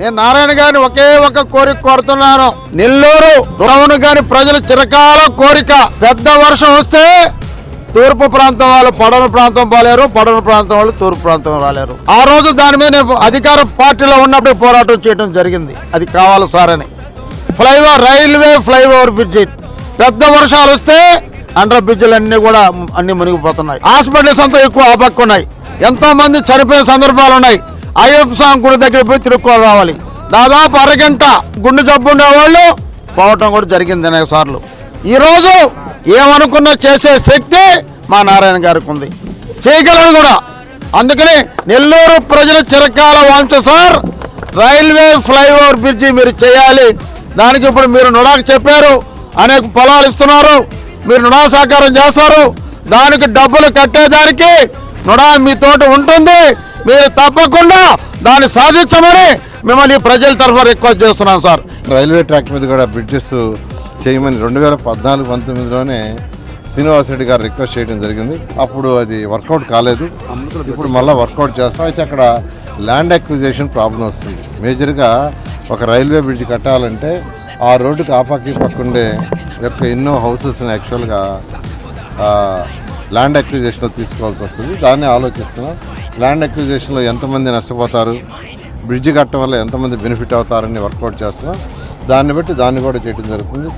నేను నారాయణ గారిని ఒకే ఒక కోరిక కోరుతున్నాను. నెల్లూరు టౌన్ గాని ప్రజల చిరకాల కోరిక. పెద్ద వర్షం వస్తే తూర్పు ప్రాంతం వాళ్ళు పడన ప్రాంతం పోలేరు పడన ప్రాంతం వాళ్ళు తూర్పు ప్రాంతం రాలేరు. ఆ రోజు దాని మీద నేను అధికార పార్టీలో ఉన్నప్పుడు పోరాటం చేయడం జరిగింది. అది కావాలి సార్ అని. Flyover railway flyover bridge. పెద్ద వర్షాలు వస్తే అండర్ బ్రిడ్జిలు అన్నీ కూడా అన్ని మునిగిపోతున్నాయి. హాస్పిటల్స్ అంతా ఎక్కువ ఆ పక్క ఉన్నాయి చనిపోయిన సందర్భాలు ఉన్నాయి అయ్యప్ప స్వామి గుడి దగ్గర పోయి తిరుక్కోలు రావాలి. దాదాపు అరగంట గుండె జబ్బు ఉండేవాళ్ళు పోవటం కూడా జరిగింది అనేక సార్లు. ఈరోజు ఏమనుకున్నా చేసే శక్తి మా నారాయణ గారికి ఉంది. చేయగలరు కూడా. అందుకని నెల్లూరు ప్రజల చిరకాల వాంచ సార్. రైల్వే ఫ్లైఓవర్ బ్రిడ్జి మీరు చేయాలి. దానికి ఇప్పుడు మీరు నుడాకు చెప్పారు. అనేక పొలాలు ఇస్తున్నారు. మీరు నుడా సహకారం చేస్తారు. దానికి డబ్బులు కట్టేదానికి నుడా మీతోటి ఉంటుంది. మీరు తప్పకుండా దాన్ని సాధించమని మిమ్మల్ని ప్రజల తరఫున రిక్వెస్ట్ చేస్తున్నాను సార్. రైల్వే ట్రాక్ మీద కూడా బ్రిడ్జెస్ చేయమని రెండు వేల పద్నాలుగు పంతొమ్మిదిలోనే శ్రీనివాసరెడ్డి గారు రిక్వెస్ట్ చేయడం జరిగింది. అప్పుడు అది వర్కౌట్ కాలేదు. ఇప్పుడు మళ్ళీ వర్కౌట్ చేస్తాం. అయితే అక్కడ ల్యాండ్ అక్విజేషన్ ప్రాబ్లం వస్తుంది. మేజర్గా ఒక రైల్వే బ్రిడ్జ్ కట్టాలంటే ఆ రోడ్డుకి ఆపాకి పక్కుండే యొక్క ఎన్నో హౌసెస్ని యాక్చువల్గా ల్యాండ్ అక్విజేషన్లో తీసుకోవాల్సి వస్తుంది. దాన్ని ఆలోచిస్తున్నాం. ల్యాండ్ అక్విజిషన్లో ఎంతమంది నష్టపోతారు? బ్రిడ్జ్ కట్టడం వల్ల ఎంతమంది బెనిఫిట్ అవుతారని వర్కౌట్ చేస్తున్నాం. దాన్ని బట్టి దాన్ని కూడా చేయడం జరుగుతుంది.